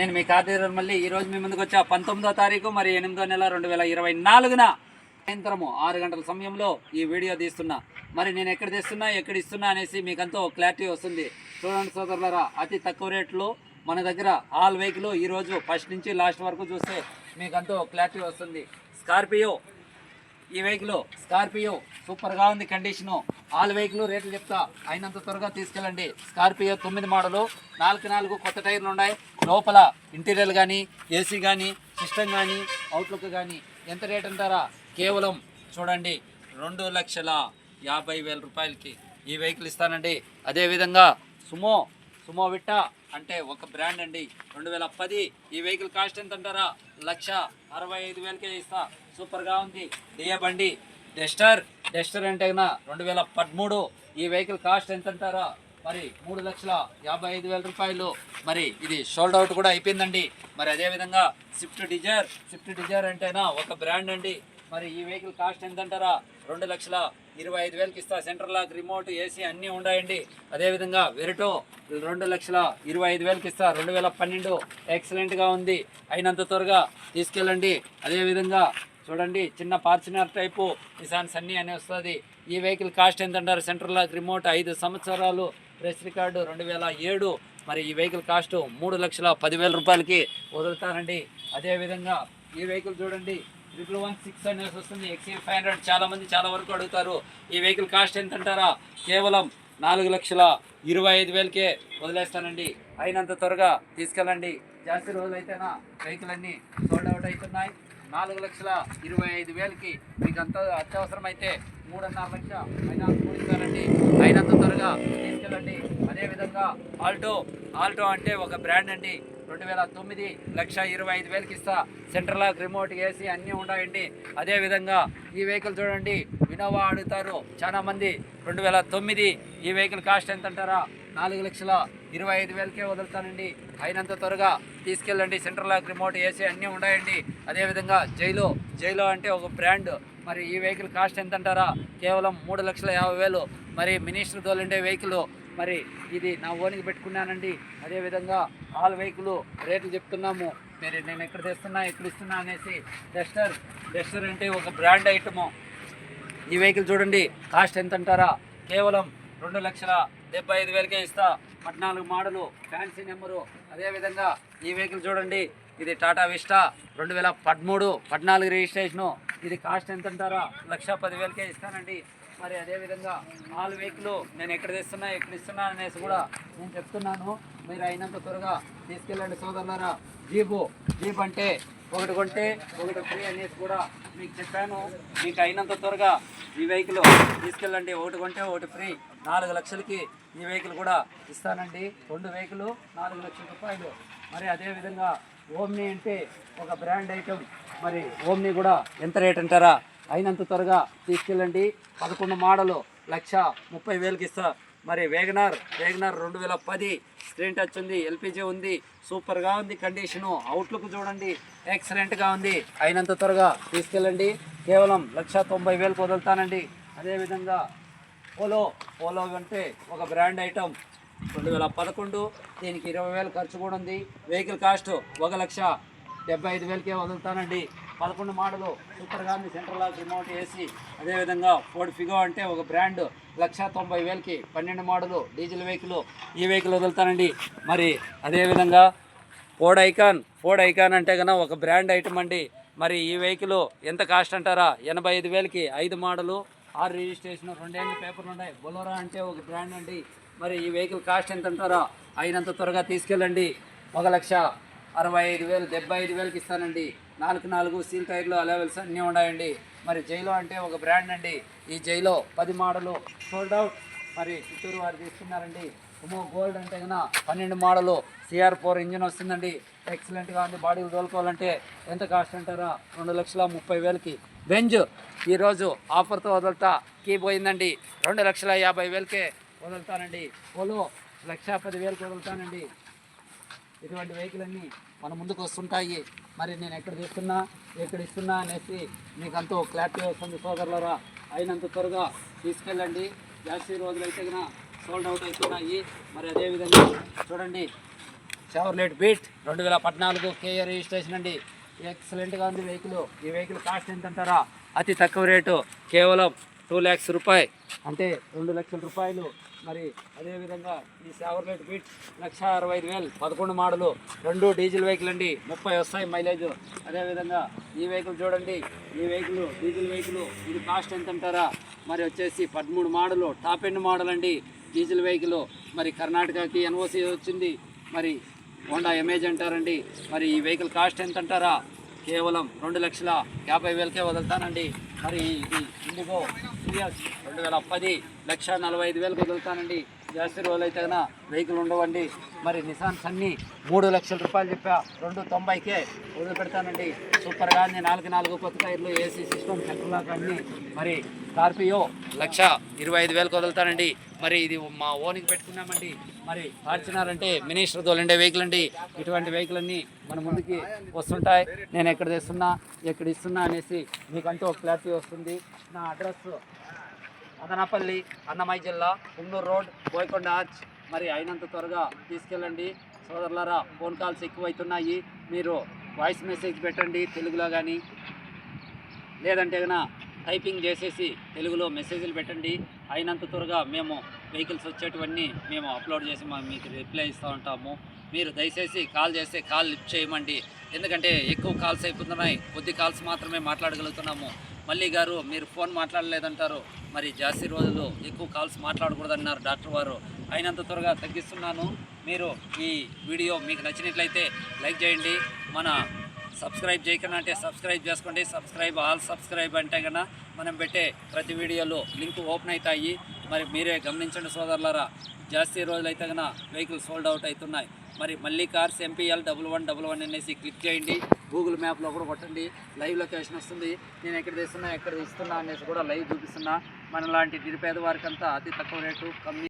నేను మీ కార్తీక మళ్ళీ ఈ రోజు మీ ముందుకు వచ్చా పంతొమ్మిదో తారీఖు మరి ఎనిమిదో నెల రెండు వేల ఇరవై నాలుగున సాయంత్రము ఆరు గంటల సమయంలో ఈ వీడియో తీస్తున్నా. మరి నేను ఎక్కడ తీస్తున్నా ఎక్కడ ఇస్తున్నా అనేసి మీకంతో క్లారిటీ వస్తుంది. చూడండి సోదరులరా అతి తక్కువ రేట్లో మన దగ్గర ఆల్ వెహికల్ ఈరోజు ఫస్ట్ నుంచి లాస్ట్ వరకు చూస్తే మీకంతో క్లారిటీ వస్తుంది. స్కార్పియో ఈ వెహికల్ స్కార్పియో సూపర్గా ఉంది కండిషను. ఆల్ వెహికల్ రేట్లు చెప్తా. అయినంత త్వరగా తీసుకెళ్ళండి. స్కార్పియో తొమ్మిది మోడలు నాలుగు నాలుగు కొత్త టైర్లు ఉన్నాయి. లోపల ఇంటీరియర్ కానీ ఏసీ కానీ సిస్టమ్ కానీ అవుట్లుక్ కానీ ఎంత రేట్ అంటారా? కేవలం చూడండి రెండు లక్షల యాభై వేల రూపాయలకి ఈ వెహికల్ ఇస్తానండి. అదేవిధంగా సుమో సుమో విట్టా అంటే ఒక బ్రాండ్ అండి. రెండు వేల పది ఈ వెహికల్ కాస్ట్ ఎంత అంటారా లక్ష అరవై ఐదు వేలకే ఇస్తా. సూపర్గా ఉంది. డియా బండి. డెస్టర్ డెస్టర్ అంటే రెండు వేల పదమూడు. ఈ వెహికల్ కాస్ట్ ఎంత అంటారా మరి మూడు లక్షల యాభై ఐదు వేల రూపాయలు. మరి ఇది షోల్డ్ అవుట్ కూడా అయిపోయిందండి. మరి అదేవిధంగా స్విఫ్ట్ డిజైర్ స్విఫ్ట్ డిజైర్ అంటేనా ఒక బ్రాండ్ అండి. మరి ఈ వెహికల్ కాస్ట్ ఎంత అంటారా రెండు లక్షల ఇరవై ఐదు వేలకి ఇస్తా. సెంటర్ లాక్ రిమోట్ ఏసీ అన్నీ ఉన్నాయండి. అదేవిధంగా వెరిటో రెండు లక్షల ఇరవై ఐదు వేలకి ఇస్తా. రెండు వేల పన్నెండు. ఎక్సలెంట్గా ఉంది. అయినంత త్వరగా తీసుకెళ్ళండి. అదేవిధంగా చూడండి చిన్న ఫార్చునర్ టైపు నిసాన్ సన్నీ అని వస్తుంది. ఈ వెహికల్ కాస్ట్ ఎంత అంటారు? లాక్ రిమోట్ ఐదు సంవత్సరాలు. ప్రెస్ రికార్డు రెండు వేల ఏడు. మరి ఈ వెహికల్ కాస్ట్ మూడు లక్షల పదివేల రూపాయలకి వదులుతారండి. అదేవిధంగా ఈ వెహికల్ చూడండి ట్రిపుల్ వన్ సిక్స్ అనేసి వస్తుంది. ఎక్సీ ఫైవ్ హండ్రెడ్ చాలా మంది చాలా వరకు అడుగుతారు. ఈ వెహికల్ కాస్ట్ ఎంత అంటారా? కేవలం నాలుగు లక్షల ఇరవై ఐదు వేలకే వదిలేస్తానండి. అయినంత త్వరగా తీసుకెళ్ళండి. జాస్తి రోజులైతేనా? వెహికల్ అన్నీ సోల్డ్ అవుట్ అవుతున్నాయి. నాలుగు లక్షల ఇరవై ఐదు వేలకి మీకు అంత అత్యవసరమైతే మూడున్నర లక్ష ఫైనాన్స్ కూడిస్తారండి అయినంత త్వరగా తీసుకెళ్ళండి. అదేవిధంగా ఆల్టో ఆల్టో అంటే ఒక బ్రాండ్ అండి. రెండు వేల తొమ్మిది లక్ష ఇరవై ఐదు వేలకి ఇస్తా. సెంట్రల్ లాక్ రిమోట్ ఏసీ అన్నీ ఉన్నాయండి అదేవిధంగా ఈ వెహికల్ చూడండి. వినోవా అడుగుతారు. చాలామంది రెండు వేల తొమ్మిది ఈ వెహికల్ కాస్ట్ ఎంత అంటారా నాలుగు లక్షల ఇరవై ఐదు వేలకే వదులుతానండి. అయినంత త్వరగా తీసుకెళ్ళండి. సెంట్రల్ లాక్ రిమోట్ ఏసీ అన్నీ ఉన్నాయండి. అదేవిధంగా జైలో జైలో అంటే ఒక బ్రాండ్. మరి ఈ వెహికల్ కాస్ట్ ఎంత అంటారా కేవలం మూడు లక్షల యాభై వేలు. మరి మినిస్టర్ తోలుండే వెహికల్ మరి ఇది నా ఓనికి పెట్టుకున్నానండి. అదేవిధంగా ఆల్ వెహికల్ రేట్లు చెప్తున్నాము. మరి నేను ఎక్కడ తెస్తున్నా ఎక్కడ ఇస్తున్నా అనేసి డెస్టర్ డెస్టర్ అంటే ఒక బ్రాండ్ ఐటము. ఈ వెహికల్ చూడండి కాస్ట్ ఎంత అంటారా కేవలం రెండు లక్షల డెబ్బై ఐదు వేలకే ఇస్తా. పద్నాలుగు మోడలు ఫ్యాన్సీ నెంబరు అదేవిధంగా ఈ వెహికల్ చూడండి. ఇది టాటా విస్టా రెండు వేల పదమూడు పద్నాలుగు రిజిస్ట్రేషను. ఇది కాస్ట్ ఎంత అంటారా లక్ష పదివేలకే ఇస్తానండి. మరి అదేవిధంగా ఆల్ వెహికల్ నేను ఎక్కడ తెస్తున్నా ఎక్కడ ఇస్తున్నా అనేసి కూడా నేను చెప్తున్నాను. మీరు అయినంత త్వరగా తీసుకెళ్ళండి సోదరులారా. జీపు జీప్ అంటే ఒకటి కొంటే ఒకటి ఫ్రీ అనేసి కూడా మీకు చెప్పాను. మీకు అయినంత త్వరగా ఈ వెహికల్ తీసుకెళ్ళండి. ఒకటి కొంటే ఒకటి ఫ్రీ. నాలుగు లక్షలకి ఈ వెహికల్ కూడా ఇస్తానండి. రెండు వెహికల్ నాలుగు లక్షల రూపాయలు. మరి అదేవిధంగా ఓమ్ని అంటే ఒక బ్రాండ్ ఐటమ్. మరి ఓమ్ని కూడా ఎంత రేట్ అంటారా? అయినంత త్వరగా తీసుకెళ్ళండి. పదకొండు మోడలు లక్ష ముప్పై వేలకి ఇస్తా. మరి వేగనార్ వేగనార్ రెండు వేల పది. స్క్రీన్ టచ్ ఉంది ఎల్పిజి ఉంది. సూపర్గా ఉంది కండిషను. అవుట్లుక్ చూడండి ఎక్సలెంట్గా ఉంది. అయినంత త్వరగా తీసుకెళ్ళండి. కేవలం లక్ష తొంభై వేలకు వదులుతానండి. అదేవిధంగా పోలో పోలో అంటే ఒక బ్రాండ్ ఐటమ్ రెండు వేల పదకొండు దీనికి ఇరవై వేలు ఖర్చు కూడా ఉంది. వెహికల్ కాస్ట్ ఒక లక్ష డెబ్బై ఐదు వేలకే వదులుతానండి. పదకొండు మోడలు సూపర్గా ఉంది సెంట్రల్ లాక్ రిమోట్ ఏసీ అదేవిధంగా ఫోర్డ్ ఫిగో అంటే ఒక బ్రాండ్ లక్ష తొంభై వేలకి పన్నెండు మోడలు డీజిల్ వెహికల్ ఈ వెహికల్ వదులుతానండి. మరి అదేవిధంగా ఫోర్డ్ ఐకాన్ ఫోర్డ్ ఐకాన్ అంటే కన్నా ఒక బ్రాండ్ ఐటమ్ అండి. మరి ఈ వెహికల్ ఎంత కాస్ట్ అంటారా? ఎనభై ఐదు వేలకి ఐదు మోడలు. ఆరు రిజిస్ట్రేషన్ రెండేళ్ళు పేపర్లు ఉన్నాయి. బొలోరా అంటే ఒక బ్రాండ్ అండి. మరి ఈ వెహికల్ కాస్ట్ ఎంత అంటారో అయినంత త్వరగా తీసుకెళ్ళండి. ఒక లక్ష అరవై ఐదు వేలు డెబ్బై ఐదు వేలకి ఇస్తానండి. నాలుగు నాలుగు సీల్ టైర్లు అలెవెల్స్ అన్నీ ఉన్నాయండి. మరి జైలో అంటే ఒక బ్రాండ్ అండి. ఈ జైలో పది మోడలు సోల్డ్ అవుట్. మరి చిత్తూరు వారు తీసుకున్నారండి. ఉమో గోల్డ్ అంటే కన్నా పన్నెండు మోడలు సిఆర్ ఫోర్ ఇంజిన్ వస్తుందండి. ఎక్సలెంట్గా ఉంది. బాడీలు తోలుకోవాలంటే ఎంత కాస్ట్ అంటారా? రెండు లక్షల ముప్పై వేలకి. బెంజ్ ఈరోజు ఆఫర్తో వదులుతా కీ పోయిందండి. రెండు లక్షల యాభై వేలకే వదులుతానండి. పోలో లక్ష పది వేలకు వదులుతానండి. ఇటువంటి వెహికల్ అన్నీ మన ముందుకు వస్తుంటాయి. మరి నేను ఎక్కడ తీస్తున్నా ఎక్కడ ఇస్తున్నా అనేసి మీకు అంతా క్లారిటీ వస్తుంది సోదరులరా. అయినంత త్వరగా తీసుకెళ్ళండి. జాస్తి రోజులు అయితే కన్నా సోల్డ్ అవుట్ అవుతున్నాయి మరి అదేవిధంగా చూడండి షవర్లెట్ బీట్ రెండు వేల పద్నాలుగు కేఏ రిజిస్ట్రేషన్ అండి. ఎక్సలెంట్గా ఉంది వెహికల్. ఈ వెహికల్ కాస్ట్ ఎంత అంటారా అతి తక్కువ రేటు కేవలం టూ ల్యాక్స్ రూపాయి. అంటే రెండు లక్షల రూపాయలు. మరి అదేవిధంగా ఈ సేవర్లెట్ బీట్ లక్ష అరవై ఐదు వేలు. పదకొండు మోడలు రెండు డీజిల్ వెహికల్ అండి ముప్పై వస్తాయి మైలేజ్. అదేవిధంగా ఈ వెహికల్ చూడండి ఈ వెహికల్ డీజిల్ వెహికల్ ఇది కాస్ట్ ఎంత అంటారా? మరి వచ్చేసి పదమూడు మోడలు టాప్ ఎండ్ మోడల్ అండి డీజిల్ వెహికల్. మరి కర్ణాటకకి ఎన్ఓసి వచ్చింది. మరి హోండా ఎమేజ్ అంటారండి. మరి ఈ వెహికల్ కాస్ట్ ఎంత అంటారా? కేవలం రెండు లక్షల యాభై వేలకే వదులుతానండి. మరి ఇది ఇండిగో సిరియస్ రెండు వేల పది లక్ష నలభై ఐదు వేలకు వదులుతానండి. జాస్తి రోజులు అయితే కన్నా వెహికల్ ఉండవండి. మరి నిసాన్స్ అన్ని మూడు లక్షల రూపాయలు చెప్పా రెండు తొంభైకే వదిలిపెడతానండి. సూపర్గా అన్ని నాలుగు నాలుగు కొత్త టైర్లు ఏసీ సిస్టమ్ సెంట్రల్ అన్ని. మరి స్కార్పియో లక్ష ఇరవై ఐదు వేలకు వదులుతానండి. మరి ఇది మా ఓనికి పెట్టుకున్నామండి. మరి ఫార్చునర్ అంటే మినిస్టర్ తోలండే వెహికల్ అండి. ఇటువంటి వెహికల్ అన్ని మన ముందుకి వస్తుంటాయి. నేను ఎక్కడ తెస్తున్నా ఎక్కడ ఇస్తున్నా అనేసి మీకంటూ ఒక క్లారిటీ వస్తుంది. నా అడ్రస్ అదనపల్లి అన్నమయ్య జిల్లా పుంగూరు రోడ్ బోయకొండ ఆర్చ్. మరి అయినంత త్వరగా తీసుకెళ్ళండి. సోదరులారా ఫోన్ కాల్స్ ఎక్కువైతున్నాయి. మీరు వాయిస్ మెసేజ్ పెట్టండి తెలుగులో కానీ లేదంటే కనుక టైపింగ్ చేసేసి తెలుగులో మెసేజ్లు పెట్టండి. అయినంత త్వరగా మేము వెహికల్స్ వచ్చేటివన్నీ మేము అప్లోడ్ చేసి మా మీకు రిప్లై ఇస్తూ ఉంటాము. మీరు దయచేసి కాల్ చేస్తే కాల్ లిఫ్ట్ చేయమండి. ఎందుకంటే ఎక్కువ కాల్స్ అయిపోతున్నాయి. కొద్ది కాల్స్ మాత్రమే మాట్లాడగలుగుతున్నాము. మళ్ళీ గారు మీరు ఫోన్ మాట్లాడలేదంటారు. మరి జాస్తి రోజులు ఎక్కువ కాల్స్ మాట్లాడకూడదన్నారు డాక్టర్ వారు. అయినంత త్వరగా తగ్గిస్తున్నాను. మీరు ఈ వీడియో మీకు నచ్చినట్లయితే లైక్ చేయండి. మన సబ్స్క్రైబ్ చేయకుండా అంటే సబ్స్క్రైబ్ చేసుకోండి. సబ్స్క్రైబ్ ఆల్ సబ్స్క్రైబ్ అంటే కన్నా మనం పెట్టే ప్రతి వీడియోలో లింక్ ఓపెన్ అవుతాయి. మరి మీరే గమనించండి సోదరులారా. జాస్తి రోజులైతే కన్నా వెహికల్ సోల్డ్ అవుట్ అవుతున్నాయి. మరి మళ్ళీ cars MPL double one double one అనేసి క్లిక్ చేయండి. గూగుల్ మ్యాప్లో కూడా కొట్టండి. లైవ్ లొకేషన్ వస్తుంది. నేను ఎక్కడ తీస్తున్నా ఎక్కడ ఇస్తున్నా అనేసి కూడా లైవ్ చూపిస్తున్నా. మన లాంటి నిరుపేద వారికంతా అతి తక్కువ రేటు కమ్మి